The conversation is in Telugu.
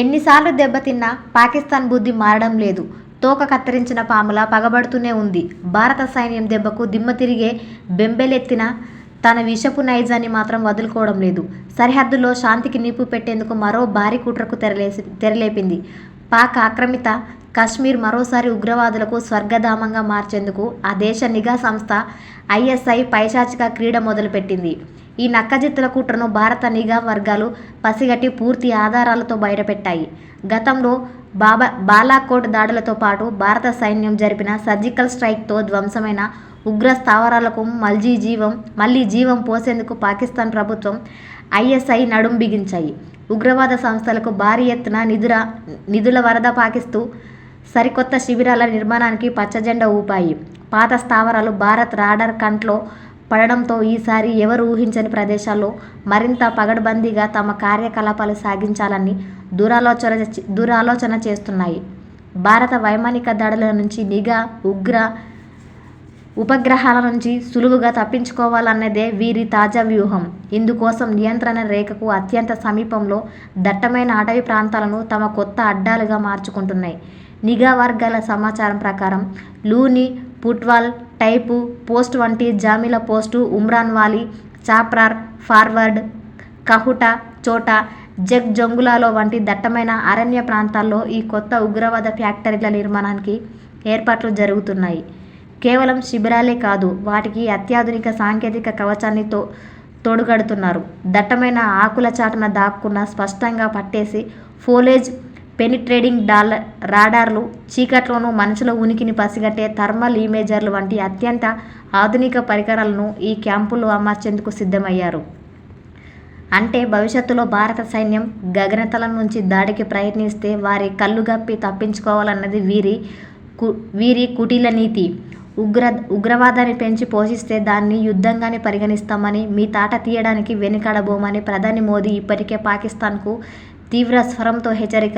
ఎన్నిసార్లు దెబ్బతిన్నా పాకిస్తాన్ బుద్ధి మారడం లేదు. తోక కత్తిరించిన పాములా పగబడుతూనే ఉంది. భారత సైన్యం దెబ్బకు దిమ్మ తిరిగే బెంబెలెత్తిన తన విషపు నైజాన్ని మాత్రం వదులుకోవడం లేదు. సరిహద్దులో శాంతికి నిప్పు పెట్టేందుకు మరో భారీ కుట్రకు తెరలేపింది. పాక్ ఆక్రమిత కశ్మీర్ మరోసారి ఉగ్రవాదులకు స్వర్గధామంగా మార్చేందుకు ఆ దేశ నిఘా సంస్థ ఐఎస్ఐ పైశాచిక క్రీడ మొదలుపెట్టింది. ఈ నక్కజిత్తుల కుట్రను భారత నిఘా వర్గాలు పసిగట్టి పూర్తి ఆధారాలతో బయటపెట్టాయి. గతంలో బాలాకోట్ దాడులతో పాటు భారత సైన్యం జరిపిన సర్జికల్ స్ట్రైక్తో ధ్వంసమైన ఉగ్ర స్థావరాలకు మల్జీ జీవం మళ్ళీ జీవం పోసేందుకు పాకిస్తాన్ ప్రభుత్వం, ఐఎస్ఐ నడుం బిగించాయి. ఉగ్రవాద సంస్థలకు భారీ ఎత్తున నిధుల వరద పాకిస్తూ సరికొత్త శిబిరాల నిర్మాణానికి పచ్చజెండా ఊపాయి. పాత స్థావరాలు భారత్ రాడర్ కంట్లో పడడంతో ఈసారి ఎవరు ఊహించని ప్రదేశాల్లో మరింత పగడ్బందీగా తమ కార్యకలాపాలు సాగించాలని దురాలోచన చేస్తున్నాయి. భారత వైమానిక దాడుల నుంచి, నిఘా, ఉగ్ర ఉపగ్రహాల నుంచి సులువుగా తప్పించుకోవాలన్నదే వీరి తాజా వ్యూహం. ఇందుకోసం నియంత్రణ రేఖకు అత్యంత సమీపంలో దట్టమైన అటవీ ప్రాంతాలను తమ కొత్త అడ్డాలుగా మార్చుకుంటున్నాయి. నిఘా వర్గాల సమాచారం ప్రకారం లూని, పుట్వాల్ టైపు పోస్ట్ వంటి జామీల పోస్టు, ఉమ్రాన్ వాలీ, చాప్రార్ ఫార్వర్డ్, కహుటా, జగ్ జంగులాలో వంటి దట్టమైన అరణ్య ప్రాంతాల్లో ఈ కొత్త ఉగ్రవాద ఫ్యాక్టరీల నిర్మాణానికి ఏర్పాట్లు జరుగుతున్నాయి. కేవలం శిబిరాలే కాదు వాటికి అత్యాధునిక సాంకేతిక కవచాన్ని తో తోడుగడుతున్నారు. దట్టమైన ఆకుల చాటున దాక్కున్న, స్పష్టంగా పట్టేసి ఫోలేజ్ పెనిట్రేడింగ్ డాల రాడార్లు, చీకట్లోనూ మనుషుల ఉనికిని పసిగట్టే థర్మల్ ఇమేజర్లు వంటి అత్యంత ఆధునిక పరికరాలను ఈ క్యాంపుల్లో అమర్చేందుకు సిద్ధమయ్యారు. అంటే భవిష్యత్తులో భారత సైన్యం గగనతలం నుంచి దాడికి ప్రయత్నిస్తే వారి కళ్ళు గప్పి తప్పించుకోవాలన్నది వీరి కు వీరి కుటీల నీతి. ఉగ్ర ఉగ్రవాదాన్ని పెంచి పోషిస్తే దాన్ని యుద్ధంగానే పరిగణిస్తామని, మీ తాట తీయడానికి వెనుకాడబోమని ప్రధాని మోదీ ఇప్పటికే పాకిస్తాన్కు తీవ్ర స్వరంతో హెచ్చరిక